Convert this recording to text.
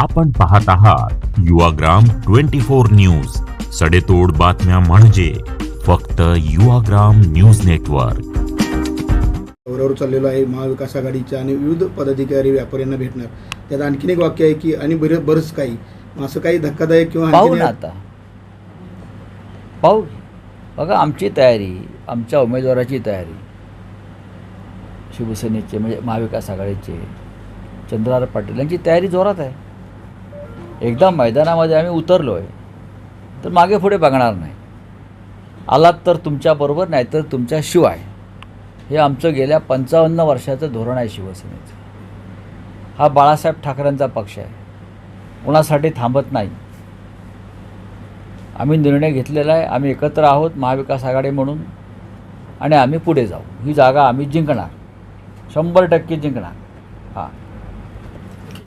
आपण पाहत आहात युवाग्राम ट्वेंटी फोर न्यूज. सडेतोड बातम्या म्हणजे फक्त युवाग्राम न्यूज नेटवर्क. दौऱ्यावर चाललेलो आहे महाविकास आघाडीच्या आणि विविध पदाधिकारी व्यापाऱ्यांना भेटणार. त्यात आणखीन एक वाक्य आहे की आणि बरे बरंच काही. असं काही धक्कादायक किंवा पाहू आणखीन ना आता. पाहू. बघा आमची तयारी आमच्या उमेदवाराची तयारी. शिवसेनेचे म्हणजे महाविकास आघाडीचे चंद्रहार पाटील यांची तयारी जोरात आहे. एकदा मैदानामध्ये आम्ही उतरलो आहे तर मागे पुढे बघणार नाही. आलात तर तुमच्याबरोबर नाही तर तुमच्याशिवाय हे आमचं गेल्या पंचावन्न वर्षाचं धोरण आहे शिवसेनेचं. हा बाळासाहेब ठाकरेंचा पक्ष आहे. कुणासाठी थांबत नाही. आम्ही निर्णय घेतलेला आहे आम्ही एकत्र आहोत महाविकास आघाडी म्हणून आणि आम्ही पुढे जाऊ. ही जागा आम्ही जिंकणार. शंभर टक्के जिंकणार. हां.